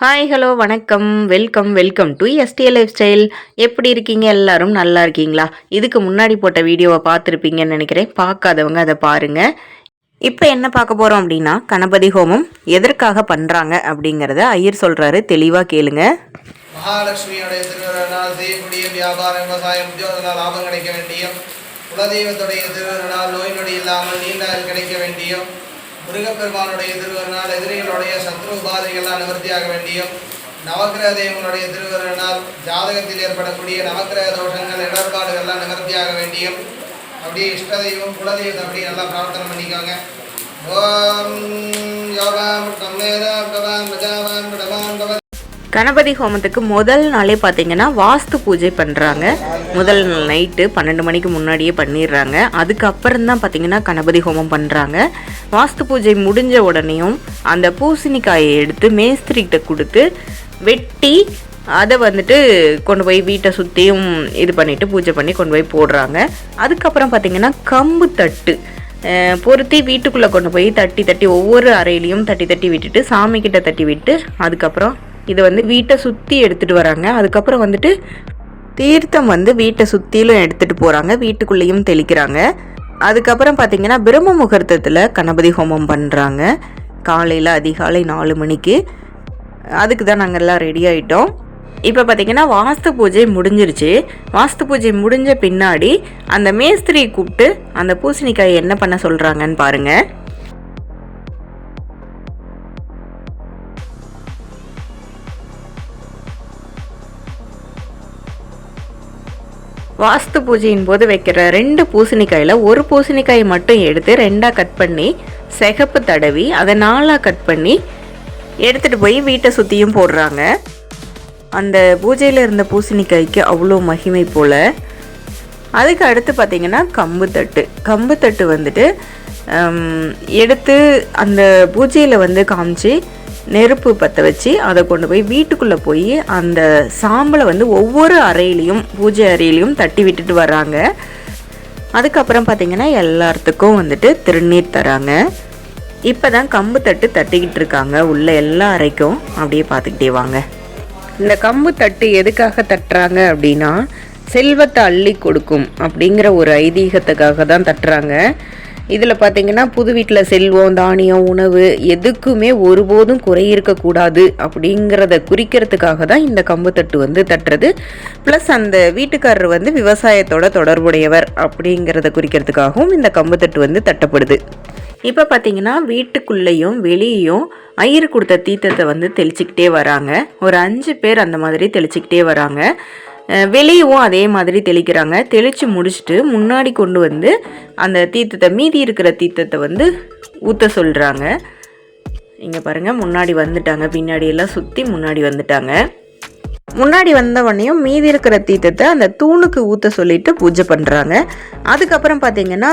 Hi hello வணக்கம். Welcome welcome to STL life style எப்படி இருக்கீங்க? எல்லாரும் நல்லா இருக்கீங்களா? இதுக்கு முன்னாடி போட்ட வீடியோவை பார்த்துருப்பீங்கன்னு நினைக்கிறேன். பார்க்காதவங்க அதை பாருங்க. இப்போ என்ன பார்க்க போகிறோம் அப்படின்னா கணபதி ஹோமம் எதற்காக பண்ணுறாங்க அப்படிங்கிறத ஐயர் சொல்கிறாரு தெளிவாக கேளுங்க. மகாலட்சுமியுடைய திருவிழானால் செய்யக்கூடிய வியாபாரம் விவசாயம் உத்தியோகத்தால் லாபம் கிடைக்க வேண்டியும் குலதெய்வத்துடைய திருவிழானால் நோய் நொடி இல்லாமல் நீண்ட ஆயுள் கிடைக்க வேண்டியும் முருகப்பெருமானுடைய திருவிழானால் எதிரிகளுடைய சத்ரு உபாதைகள்லாம் நிவர்த்தியாக வேண்டியும் நவக்கிரக தெய்வங்களுடைய திருவிழானால் ஜாதகத்தில் ஏற்படக்கூடிய நவக்கிரக தோஷங்கள் இடர்பாடுகள்லாம் நிவர்த்தியாக வேண்டியும் அப்படியே இஷ்ட தெய்வம் குலதெய்வத்தை அப்படியே நல்லா பிரார்த்தனை பண்ணிக்கோங்க. ஓம் யோகாம் கம்மேதாம் பவான் பிரஜாவாம் பிரபான் பவன் கணபதி ஹோமத்துக்கு முதல் நாளே பார்த்தீங்கன்னா வாஸ்து பூஜை பண்ணுறாங்க முதல் நாள் நைட்டு பன்னெண்டு மணிக்கு முன்னாடியே பண்ணிடுறாங்க. அதுக்கப்புறம் தான் பார்த்தீங்கன்னா கணபதி ஹோமம் பண்ணுறாங்க வாஸ்து பூஜை முடிஞ்ச உடனேயும் அந்த பூசணிக்காயை எடுத்து மேஸ்திரிகிட்ட கொடுத்து வெட்டி அதை வந்துட்டு கொண்டு போய் வீட்டை சுற்றியும் இது பண்ணிவிட்டு பூஜை பண்ணி கொண்டு போய் போடுறாங்க. அதுக்கப்புறம் பார்த்திங்கன்னா கம்பு தட்டு. பொருத்தி வீட்டுக்குள்ளே கொண்டு போய் தட்டி தட்டி ஒவ்வொரு அறையிலையும் தட்டி தட்டி விட்டுட்டு சாமிக்கிட்ட தட்டி விட்டு அதுக்கப்புறம் இதை வந்து வீட்டை சுற்றி எடுத்துகிட்டு வராங்க. அதுக்கப்புறம் வந்துட்டு தீர்த்தம் வந்து வீட்டை சுற்றிலும் எடுத்துகிட்டு போகிறாங்க வீட்டுக்குள்ளேயும் தெளிக்கிறாங்க. அதுக்கப்புறம் பார்த்தீங்கன்னா பிரம்ம முகூர்த்தத்தில் கணபதி ஹோமம் பண்ணுறாங்க காலையில் அதிகாலை நாலு மணிக்கு. அதுக்கு தான் நாங்கள் எல்லாம் ரெடி ஆகிட்டோம் இப்போ பார்த்தீங்கன்னா வாஸ்து பூஜை முடிஞ்சிருச்சு. வாஸ்து பூஜை முடிஞ்ச பின்னாடி அந்த மேஸ்திரியை கூப்பிட்டு அந்த பூசணிக்காயை என்ன பண்ண சொல்கிறாங்கன்னு பாருங்கள் வாஸ்து பூஜையின் போது வைக்கிற ரெண்டு பூசணிக்காயில் ஒரு பூசணிக்காய் மட்டும் எடுத்து ரெண்டாக கட் பண்ணி சிகப்பு தடவி அதை நாலாக கட் பண்ணி எடுத்துகிட்டு போய் வீட்டை சுற்றியும் போடுறாங்க. அந்த பூஜையில் இருந்த பூசணிக்காய்க்கு அவ்வளோ மகிமை போல். அதுக்கு அடுத்து பார்த்திங்கன்னா கம்பு தட்டு. கம்பு தட்டு வந்துட்டு எடுத்து அந்த பூஜையில் வந்து காமிச்சு நெருப்பு பற்ற வச்சு அதை கொண்டு போய் வீட்டுக்குள்ளே போய் அந்த சாம்பலை வந்து ஒவ்வொரு அறையிலையும் பூஜை அறையிலையும் தட்டி விட்டுட்டு வராங்க அதுக்கப்புறம் பார்த்திங்கன்னா எல்லாத்துக்கும் வந்துட்டு திருநீர் தராங்க. இப்போ தான் கம்பு தட்டு தட்டிக்கிட்டு இருக்காங்க. உள்ள எல்லா அறைக்கும் அப்படியே பார்த்துக்கிட்டே வாங்க. இந்த கம்பு தட்டு எதுக்காக தட்டுறாங்க அப்படின்னா செல்வத்தை அள்ளி கொடுக்கும் அப்படிங்கிற ஒரு ஐதீகத்துக்காக தான் தட்டுறாங்க. இதில் பார்த்தீங்கன்னா புது வீட்டில் செல்வம் தானியம் உணவு எதுக்குமே ஒருபோதும் குறை இருக்கக்கூடாது அப்படிங்கிறத குறிக்கிறதுக்காக தான் இந்த கம்பு தட்டு வந்து தட்டுறது. ப்ளஸ் அந்த வீட்டுக்காரர் வந்து விவசாயத்தோட தொடர்புடையவர் அப்படிங்கிறத குறிக்கிறதுக்காகவும் இந்த கம்பு தட்டு வந்து தட்டப்படுது. இப்போ பார்த்தீங்கன்னா வீட்டுக்குள்ளேயும் வெளியேயும் ஐயர் கொடுத்த தீத்தத்தை வந்து தெளிச்சுக்கிட்டே வராங்க. ஒரு அஞ்சு பேர் அந்த மாதிரி தெளிச்சுக்கிட்டே வராங்க. வெளியவும் அதே மாதிரி தெளிக்கிறாங்க. தெளித்து முடிச்சுட்டு முன்னாடி கொண்டு வந்து அந்த தீர்த்தத்தை மீதி இருக்கிற தீர்த்தத்தை வந்து ஊற்ற சொல்கிறாங்க இங்கே பாருங்கள் முன்னாடி வந்துட்டாங்க. பின்னாடி எல்லாம் சுற்றி முன்னாடி வந்துட்டாங்க. முன்னாடி வந்தவனையும் மீதி இருக்கிற தீர்த்தத்தை அந்த தூணுக்கு ஊற்ற சொல்லிட்டு பூஜை பண்ணுறாங்க அதுக்கப்புறம் பார்த்தீங்கன்னா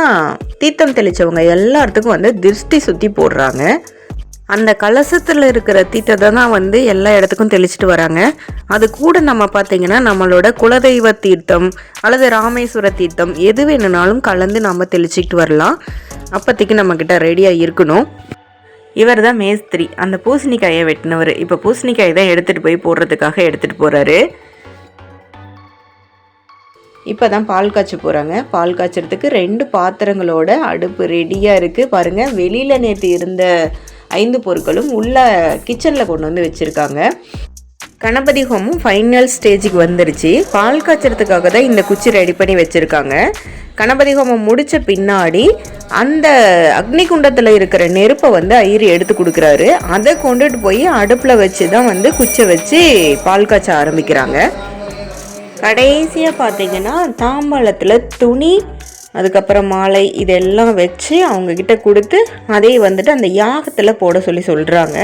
தீர்த்தம் தெளித்தவங்க எல்லாத்துக்கும் வந்து திருஷ்டி சுற்றி போடுறாங்க. அந்த கலசத்தில் இருக்கிற தீர்த்தத்தை தான் வந்து எல்லா இடத்துக்கும் தெளிச்சிட்டு வராங்க. அது கூட நம்ம பார்த்திங்கன்னா நம்மளோட குலதெய்வ தீர்த்தம் அல்லது ராமேஸ்வர தீர்த்தம் எது வேணும்னாலும் கலந்து நம்ம தெளிச்சிக்கிட்டு வரலாம். அப்போதைக்கு நம்மக்கிட்ட ரெடியாக இருக்கணும். இவர் தான் மேஸ்திரி. அந்த பூசணிக்காயை வெட்டினவர். இப்போ பூசணிக்காயை தான் எடுத்துகிட்டு போய் போடுறதுக்காக எடுத்துகிட்டு போகிறாரு இப்போ தான் பால் காய்ச்ச போகிறாங்க பால் காய்ச்சறதுக்கு ரெண்டு பாத்திரங்களோட அடுப்பு ரெடியாக இருக்குது பாருங்கள் வெளியில் நேற்று இருந்த ஐந்து பொருட்களும் உள்ள கிச்சனில் கொண்டு வந்து வச்சுருக்காங்க. கணபதி ஹோமம் ஃபைனல் ஸ்டேஜுக்கு வந்துருச்சு. பால் காய்ச்சறதுக்காக தான் இந்த குச்சி ரெடி பண்ணி வச்சுருக்காங்க. கணபதி ஹோமம் முடித்த பின்னாடி அந்த அக்னி குண்டத்தில் இருக்கிற நெருப்பை வந்து ஐயர் எடுத்து கொடுக்குறாரு. அதை கொண்டுட்டு போய் அடுப்பில் வச்சு தான் வந்து குச்சை வச்சு பால் காய்ச்ச ஆரம்பிக்கிறாங்க. கடைசியாக பார்த்தீங்கன்னா தாம்பாளத்தில் துணி அதுக்கப்புறம் மாலை இதெல்லாம் வச்சு அவங்கக்கிட்ட கொடுத்து அதே வந்துட்டு அந்த யாகத்தில் போட சொல்லி சொல்கிறாங்க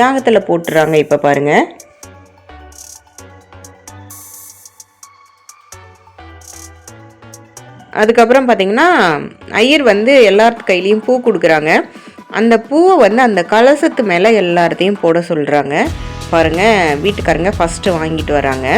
யாகத்தில் போட்டுறாங்க இப்போ பாருங்கள் அதுக்கப்புறம் பார்த்தீங்கன்னா ஐயர் வந்து எல்லார் கையிலையும் பூ கொடுக்குறாங்க. அந்த பூவை வந்து அந்த கலசத்து மேலே எல்லாத்தையும் போட சொல்கிறாங்க பாருங்கள் வீட்டுக்காரங்க ஃபஸ்ட்டு வாங்கிட்டு வராங்க.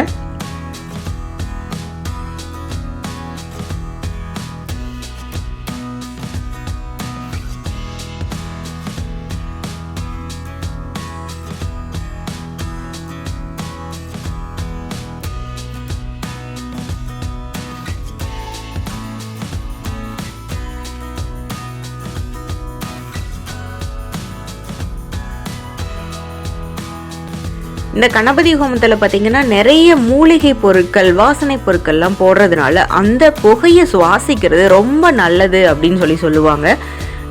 இந்த கணபதி ஹோமத்தில் பார்த்தீங்கன்னா நிறைய மூலிகை பொருட்கள் வாசனை பொருட்கள்லாம் போடுறதுனால அந்த புகையை சுவாசிக்கிறது ரொம்ப நல்லது அப்படின்னு சொல்லி சொல்லுவாங்க.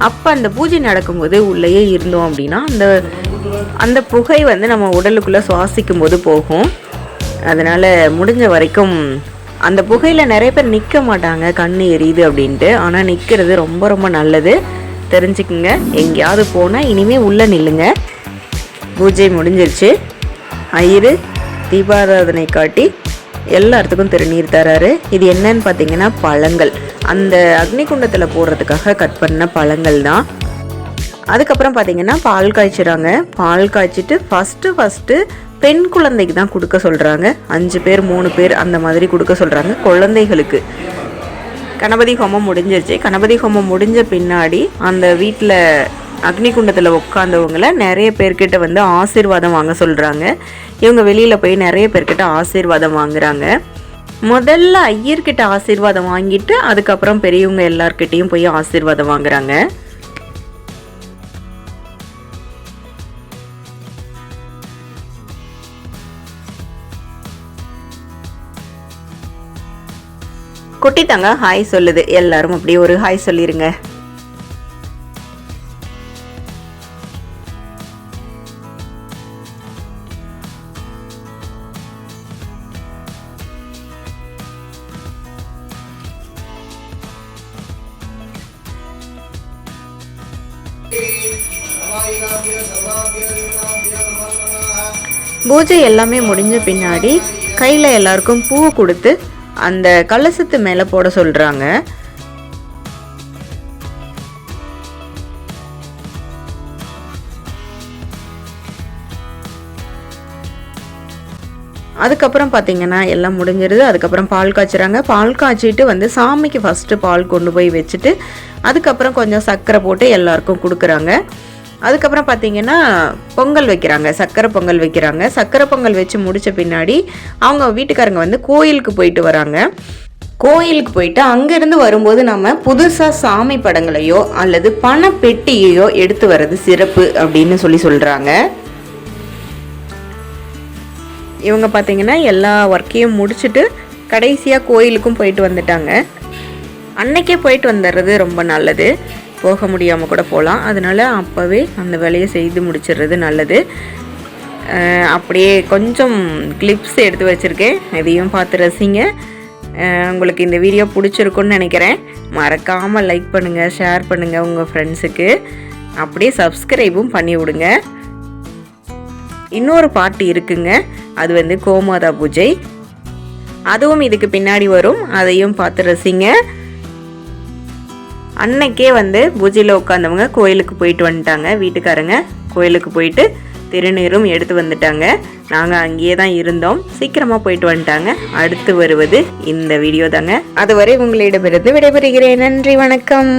அப்போ அந்த பூஜை நடக்கும்போது உள்ளேயே இருந்தோம் அப்படின்னா அந்த அந்த புகை வந்து நம்ம உடலுக்குள்ளே சுவாசிக்கும் போது போகும். அதனால் முடிஞ்ச வரைக்கும் அந்த புகையில் நிறைய பேர் நிற்க மாட்டாங்க கண் எரியுது அப்படின்ட்டு. ஆனால் நிற்கிறது ரொம்ப ரொம்ப நல்லது. தெரிஞ்சுக்குங்க. எங்கேயாவது போனால் இனிமேல் உள்ளே நில்லுங்க. பூஜை முடிஞ்சிருச்சு. ஐயரு தீபாராதனை காட்டி எல்லாத்துக்கும் திருநீர் தராரு. இது என்னன்னு பார்த்தீங்கன்னா பழங்கள். அந்த அக்னிகுண்டத்தில் போடுறதுக்காக கட் பண்ண பழங்கள் தான். அதுக்கப்புறம் பார்த்தீங்கன்னா பால் காய்ச்சிறாங்க. பால் காய்ச்சிட்டு ஃபஸ்ட்டு ஃபஸ்ட்டு பெண் குழந்தைக்கு தான் கொடுக்க சொல்கிறாங்க அஞ்சு பேர் மூணு பேர் அந்த மாதிரி கொடுக்க சொல்கிறாங்க குழந்தைகளுக்கு. கணபதி ஹோமம் முடிஞ்சிருச்சு. கணபதி ஹோமம் முடிஞ்ச பின்னாடி அந்த வீட்டில் அக்னி குண்டத்தில் உட்காந்தவங்கள நிறைய பேர்கிட்ட வந்து ஆசீர்வாதம் வாங்க சொல்கிறாங்க இவங்க வெளியில் போய் நிறைய பேர்கிட்ட ஆசீர்வாதம் வாங்குறாங்க. முதல்ல ஐயர்கிட்ட ஆசீர்வாதம் வாங்கிட்டு அதுக்கப்புறம் பெரியவங்க எல்லார்கிட்டேயும் போய் ஆசீர்வாதம் வாங்குறாங்க. குட்டி தாங்க ஹாய் சொல்லுது. எல்லாரும் அப்படியே ஒரு ஹாய் சொல்லிடுங்க பூஜை எல்லாமே முடிஞ்ச பின்னாடி கையில் எல்லாருக்கும் பூ கொடுத்து அந்த கலசத்து மேலே போட சொல்கிறாங்க அதுக்கப்புறம் பார்த்தீங்கன்னா எல்லாம் முடிஞ்சிருது. அதுக்கப்புறம் பால் காய்ச்சுறாங்க. பால் காய்ச்சிட்டு வந்து சாமிக்கு ஃபஸ்ட்டு பால் கொண்டு போய் வச்சுட்டு அதுக்கப்புறம் கொஞ்சம் சர்க்கரை போட்டு எல்லாருக்கும் கொடுக்குறாங்க. அதுக்கப்புறம் பார்த்தீங்கன்னா பொங்கல் வைக்கிறாங்க சக்கரை பொங்கல் வைக்கிறாங்க. சக்கரை பொங்கல் வச்சு முடித்த பின்னாடி அவங்க வீட்டுக்காரங்க வந்து கோயிலுக்கு போயிட்டு வராங்க. கோயிலுக்கு போயிட்டு அங்கேருந்து வரும்போது நம்ம புதுசாக சாமி படங்களையோ அல்லது பண பெட்டியையோ எடுத்து வர்றது சிறப்பு அப்படின்னு சொல்லி சொல்கிறாங்க இவங்க பார்த்தீங்கன்னா எல்லா ஒர்க்கையும் முடிச்சுட்டு கடைசியாக கோயிலுக்கும் போயிட்டு வந்துட்டாங்க. அன்னைக்கே போயிட்டு வந்துடுறது ரொம்ப நல்லது. போக முடியாமல் கூட போகலாம் அதனால் அப்போவே அந்த வேலையை செய்து முடிச்சிடுறது நல்லது. அப்படியே கொஞ்சம் கிளிப்ஸ் எடுத்து வச்சுருக்கேன். இதையும் பார்த்து ரசிங்க. உங்களுக்கு இந்த வீடியோ பிடிச்சிருக்குன்னு நினைக்கிறேன். மறக்காமல் லைக் பண்ணுங்கள் ஷேர் பண்ணுங்கள் உங்கள் ஃப்ரெண்ட்ஸுக்கு அப்படியே சப்ஸ்கிரைபும் பண்ணி விடுங்க. இன்னொரு பாட்டு இருக்குங்க. அது வந்து கோமாதா பூஜை. அதுவும் இதுக்கு பின்னாடி வரும். அதையும் பார்த்து ரசிங்க. அன்னைக்கே வந்து பூஜையில் உட்காந்தவங்க கோயிலுக்கு போயிட்டு வந்துட்டாங்க. வீட்டுக்காரங்க கோயிலுக்கு போயிட்டு திருநீரும் எடுத்து வந்துட்டாங்க. நாங்கள் அங்கேயே தான் இருந்தோம். சீக்கிரமாக போயிட்டு வந்துட்டாங்க. அடுத்து வருவது இந்த வீடியோ தாங்க அதுவரை உங்களிடமிருந்து விடைபெறுகிறேன். நன்றி வணக்கம்.